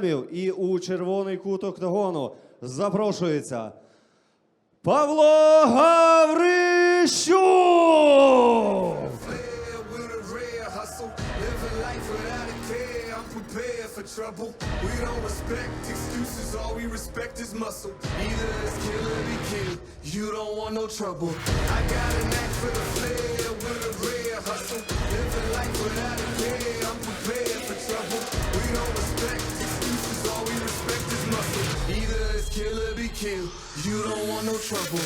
кілограмів. І у червоний кут октагону запрошується Павло Гаврищук! For trouble. We don't respect excuses, all we respect is muscle. Either it's kill or be killed. You don't want no trouble. I got a knack for the flair trouble.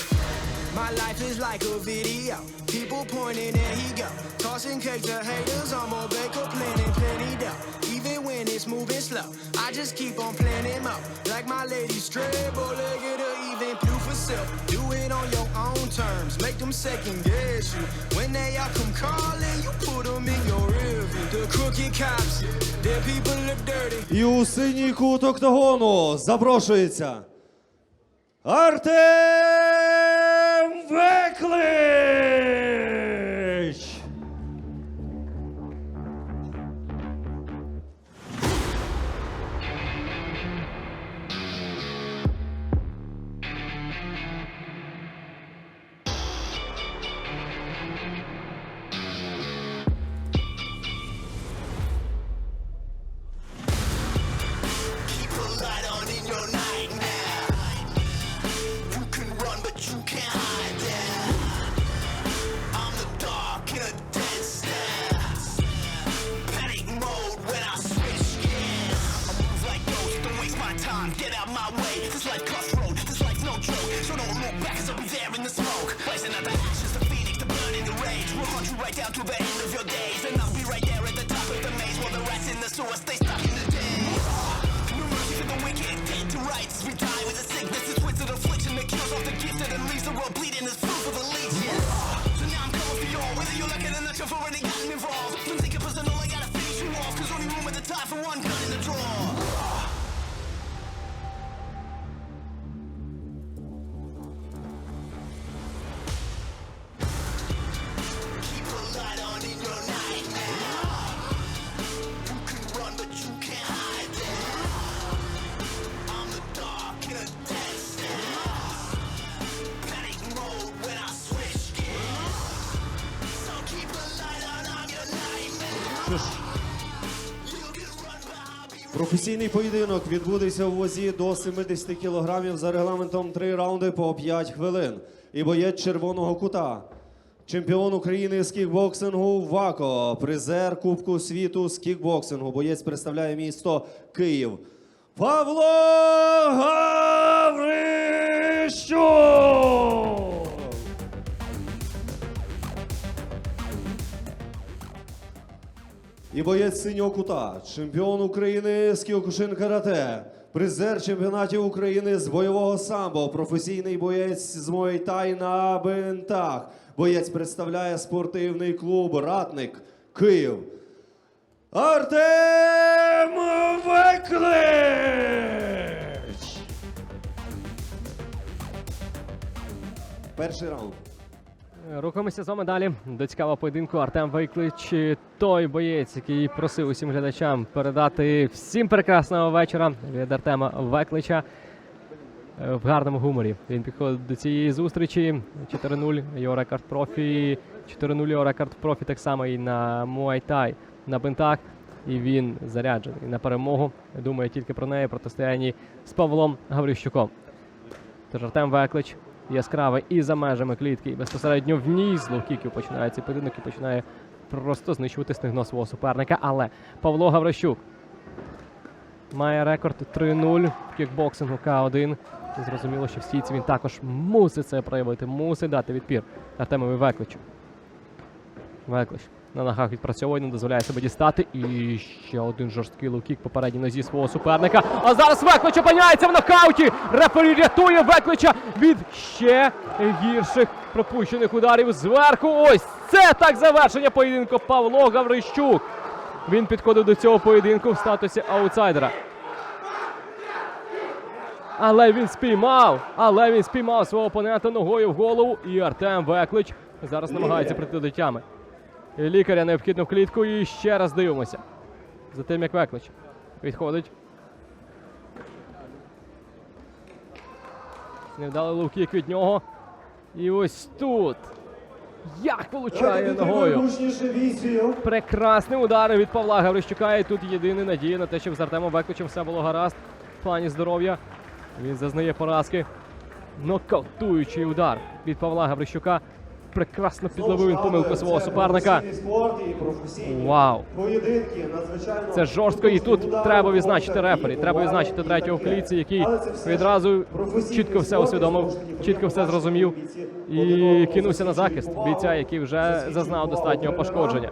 My life is like a video. People pointing and he go. Tossing cake to haters. I'm a baker planning plenty dough. Even when it's moving slow, I just keep on planning more. Like my lady straight, bow legged or even blue for silk. Do it on your own terms. Make them second guess you. When they all come calling, you put them in your rear view. The crooked cops, their people look dirty. І у синій кут октагону запрошується Артем Веклич! Right down to the end of your days. Що ж, Професійний поєдинок відбудеться у вазі до 70 кілограмів за регламентом 3 раунди по 5 хвилин. І боєць червоного кута. Чемпіон України з кікбоксингу ВАКО, призер Кубку світу з кікбоксингу. Боєць представляє місто Київ. Павло Гаврищук! І боєць синього кута, чемпіон України з кіокушин карате, призер чемпіонатів України з бойового самбо, професійний боєць з муайтай на бинтах. Боєць представляє спортивний клуб Ратник Київ. Артем Веклич! Перший раунд. Рухаємося з вами далі до цікавого поєдинку. Артем Вейклич, той боєць, який просив усім глядачам передати всім прекрасного вечора від Артема Веклича е, в гарному гуморі. Він підходить до цієї зустрічі. 4-0 його рекорд профі. 4-0 його рекорд профі так само і на Муайтай на бинтах. І він заряджений на перемогу. Думає тільки про неї протистоянні з Павлом Гаврищуком. Тож Артем Веклич яскравий і за межами клітки, і безпосередньо в ній з лоу-кіків починає цей поєдинок і починає просто знищувати стегно свого суперника. Але Павло Гаврищук має рекорд 3-0 в кікбоксингу К1. Зрозуміло, що в стійці він також мусить це проявити, мусить дати відпір Артемові Векличу. Веклич на ногах відпрацьовує, не дозволяє себе дістати. І ще один жорсткий лоу-кік по передній нозі свого суперника. А зараз Веклич опиняється в нокауті. Рефері рятує Веклича від ще гірших пропущених ударів зверху. Ось це так завершення поєдинку Павло Гаврищук. Він підходив до цього поєдинку в статусі аутсайдера. Але він спіймав, але він спіймав свого опонента ногою в голову. І Артем Веклич зараз намагається прийти до тями. І лікаря необхідно в клітку. І ще раз дивимося. За тим, як Веклич відходить. Не вдали ловкік від нього. І ось тут. Як получає ногою. Прекрасний удар від Павла Гаврищука. І тут єдина надія на те, щоб з Артемом Векличем все було гаразд. В плані здоров'я. Він зазнає поразки. Нокаутуючий удар від Павла Гаврищука. Прекрасно підловив він помилку свого суперника. Вау! Це жорстко, і тут треба відзначити рефері. Треба відзначити третього кліці, який відразу чітко все усвідомив, чітко все зрозумів і кинувся на захист бійця, який вже зазнав достатнього пошкодження.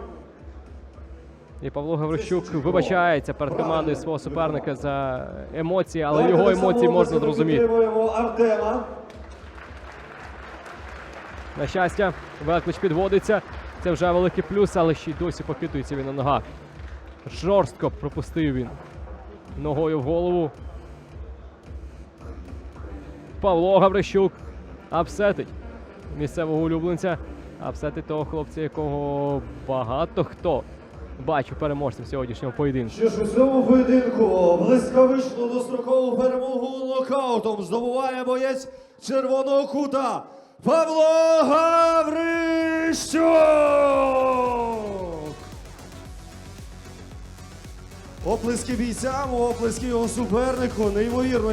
І Павло Гаврищук вибачається перед командою свого суперника за емоції, але його емоції можна зрозуміти. На щастя, Велклич підводиться. Це вже великий плюс, але ще й досі похитується він на ногах. Жорстко пропустив він ногою в голову. Павло Гаврищук апсетить місцевого улюбленця. Апсетить того хлопця, якого багато хто бачив переможцем сьогоднішнього поєдинку. Що ж у цьому поєдинку блискавичну дострокову перемогу нокаутом здобуває боєць червоного кута Павло Гаврищук! Оплески бійцям, оплески його супернику, неймовірно.